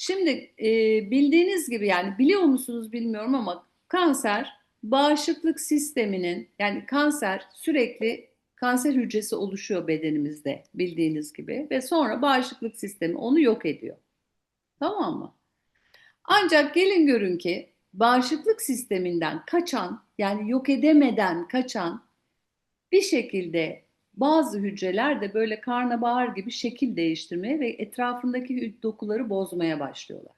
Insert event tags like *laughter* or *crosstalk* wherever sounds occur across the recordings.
Şimdi e, bildiğiniz gibi yani biliyor musunuz bilmiyorum ama kanser bağışıklık sisteminin yani kanser sürekli kanser hücresi oluşuyor bedenimizde bildiğiniz gibi ve sonra bağışıklık sistemi onu yok ediyor. Tamam mı? Ancak gelin görün ki bağışıklık sisteminden kaçan yani yok edemeden kaçan bir şekilde bazı hücreler de böyle karnabahar gibi şekil değiştirmeye ve etrafındaki dokuları bozmaya başlıyorlar.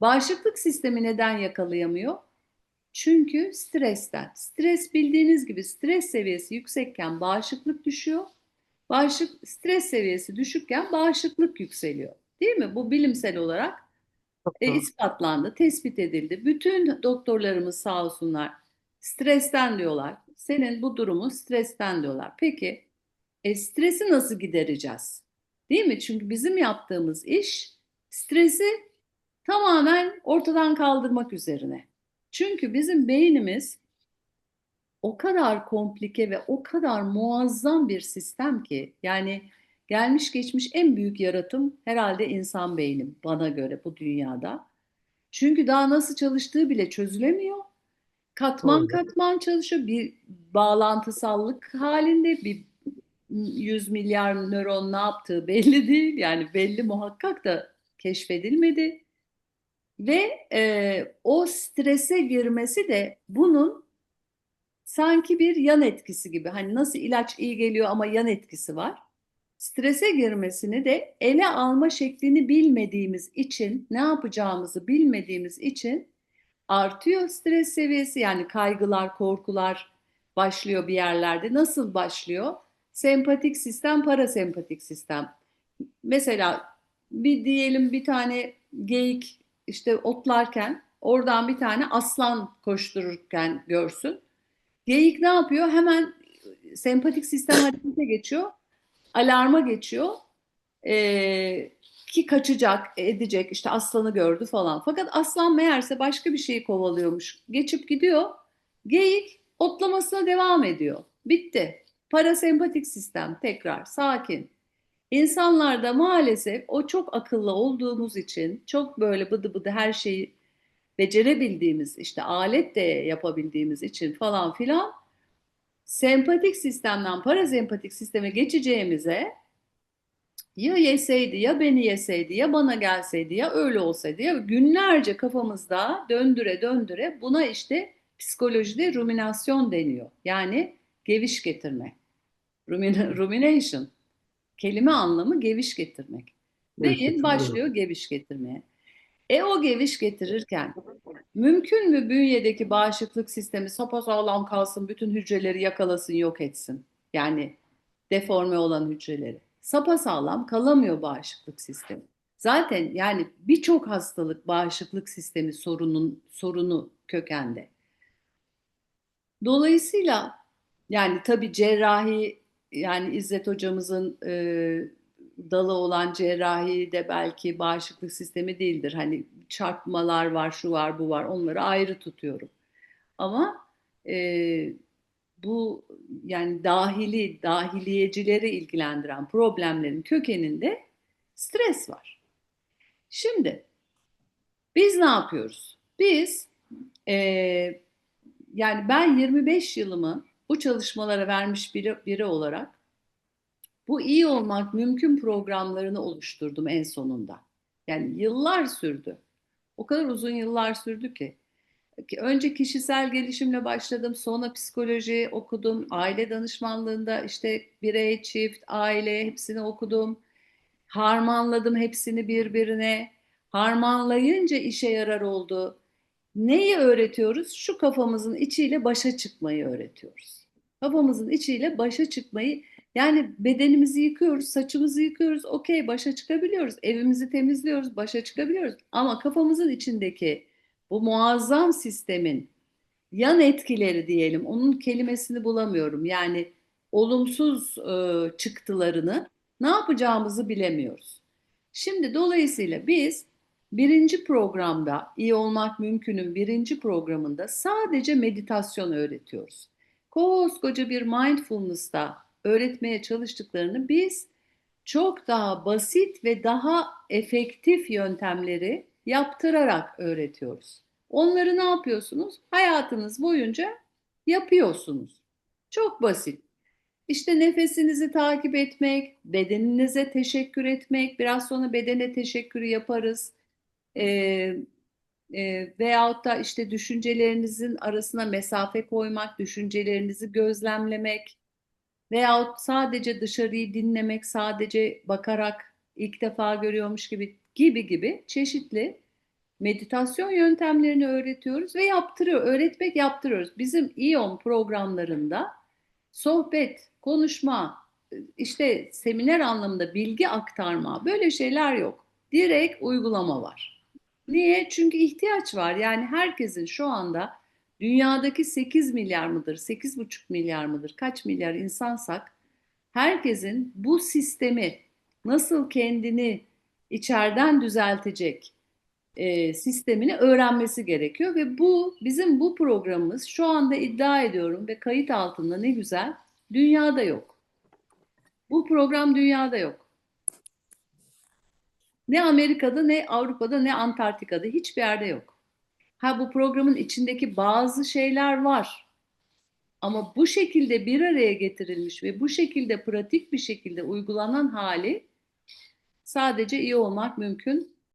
Bağışıklık sistemi neden yakalayamıyor? Çünkü stresten. Stres bildiğiniz gibi stres seviyesi yüksekken bağışıklık düşüyor. Bağışık stres seviyesi düşükken bağışıklık yükseliyor. Değil mi? Bu bilimsel olarak e, ispatlandı, tespit edildi. Bütün doktorlarımız sağ olsunlar stresten diyorlar. Senin bu durumu stresten diyorlar. Peki e, stresi nasıl gidereceğiz? Değil mi? Çünkü bizim yaptığımız iş stresi tamamen ortadan kaldırmak üzerine. Çünkü bizim beynimiz o kadar komplike ve o kadar muazzam bir sistem ki yani gelmiş geçmiş en büyük yaratım herhalde insan beyni bana göre bu dünyada. Çünkü daha nasıl çalıştığı bile çözülemiyor. Katman Doğru. katman çalışıyor. Bir bağlantısallık halinde bir 100 milyar nöron ne yaptığı belli değil. Yani belli muhakkak da keşfedilmedi. Ve e, o strese girmesi de bunun sanki bir yan etkisi gibi. Hani nasıl ilaç iyi geliyor ama yan etkisi var. Strese girmesini de ele alma şeklini bilmediğimiz için, ne yapacağımızı bilmediğimiz için artıyor stres seviyesi. Yani kaygılar, korkular başlıyor bir yerlerde. Nasıl başlıyor? Sempatik sistem, parasempatik sistem. Mesela bir diyelim bir tane geyik işte otlarken oradan bir tane aslan koştururken görsün. Geyik ne yapıyor? Hemen sempatik sistem harekete geçiyor. Alarma geçiyor. Ee, ki kaçacak, edecek işte aslanı gördü falan. Fakat aslan meğerse başka bir şeyi kovalıyormuş. Geçip gidiyor. Geyik otlamasına devam ediyor. Bitti. Parasempatik sistem tekrar sakin. İnsanlarda maalesef o çok akıllı olduğumuz için çok böyle bıdı bıdı her şeyi becerebildiğimiz işte alet de yapabildiğimiz için falan filan sempatik sistemden parasempatik sisteme geçeceğimize ya yeseydi ya beni yeseydi ya bana gelseydi ya öyle olsaydı ya günlerce kafamızda döndüre döndüre buna işte psikolojide ruminasyon deniyor. Yani geviş getirme. Rumin *laughs* rumination. Kelime anlamı geviş getirmek. Beyin başlıyor geviş getirmeye. E o geviş getirirken mümkün mü bünyedeki bağışıklık sistemi sapasağlam kalsın, bütün hücreleri yakalasın, yok etsin? Yani deforme olan hücreleri. Sapasağlam kalamıyor bağışıklık sistemi. Zaten yani birçok hastalık bağışıklık sistemi sorunun sorunu kökende. Dolayısıyla yani tabii cerrahi yani İzzet hocamızın e, dalı olan cerrahi de belki bağışıklık sistemi değildir. Hani çarpmalar var, şu var, bu var. Onları ayrı tutuyorum. Ama e, bu yani dahili, dahiliyecileri ilgilendiren problemlerin kökeninde stres var. Şimdi biz ne yapıyoruz? Biz e, yani ben 25 yılımı bu çalışmalara vermiş biri, biri olarak bu iyi olmak mümkün programlarını oluşturdum en sonunda. Yani yıllar sürdü. O kadar uzun yıllar sürdü ki. Önce kişisel gelişimle başladım, sonra psikoloji okudum, aile danışmanlığında işte birey, çift, aile hepsini okudum. Harmanladım hepsini birbirine. Harmanlayınca işe yarar oldu. Neyi öğretiyoruz? Şu kafamızın içiyle başa çıkmayı öğretiyoruz. Kafamızın içiyle başa çıkmayı yani bedenimizi yıkıyoruz, saçımızı yıkıyoruz, okey başa çıkabiliyoruz, evimizi temizliyoruz, başa çıkabiliyoruz. Ama kafamızın içindeki bu muazzam sistemin yan etkileri diyelim, onun kelimesini bulamıyorum. Yani olumsuz e, çıktılarını ne yapacağımızı bilemiyoruz. Şimdi dolayısıyla biz birinci programda iyi olmak mümkünün birinci programında sadece meditasyon öğretiyoruz. Koskoca bir mindfulness'ta öğretmeye çalıştıklarını biz çok daha basit ve daha efektif yöntemleri yaptırarak öğretiyoruz. Onları ne yapıyorsunuz? Hayatınız boyunca yapıyorsunuz. Çok basit. İşte nefesinizi takip etmek, bedeninize teşekkür etmek, biraz sonra bedene teşekkürü yaparız. Ee, e, veyahut da işte düşüncelerinizin arasına mesafe koymak, düşüncelerinizi gözlemlemek veyahut sadece dışarıyı dinlemek, sadece bakarak ilk defa görüyormuş gibi gibi gibi çeşitli meditasyon yöntemlerini öğretiyoruz ve yaptırıyor. Öğretmek yaptırıyoruz. Bizim İON programlarında sohbet, konuşma, işte seminer anlamında bilgi aktarma böyle şeyler yok. Direkt uygulama var. Niye? Çünkü ihtiyaç var. Yani herkesin şu anda dünyadaki 8 milyar mıdır, 8,5 milyar mıdır, kaç milyar insansak herkesin bu sistemi nasıl kendini içeriden düzeltecek e, sistemini öğrenmesi gerekiyor ve bu bizim bu programımız şu anda iddia ediyorum ve kayıt altında ne güzel dünyada yok. Bu program dünyada yok. Ne Amerika'da ne Avrupa'da ne Antarktika'da hiçbir yerde yok. Ha bu programın içindeki bazı şeyler var. Ama bu şekilde bir araya getirilmiş ve bu şekilde pratik bir şekilde uygulanan hali sadece iyi olmak mümkün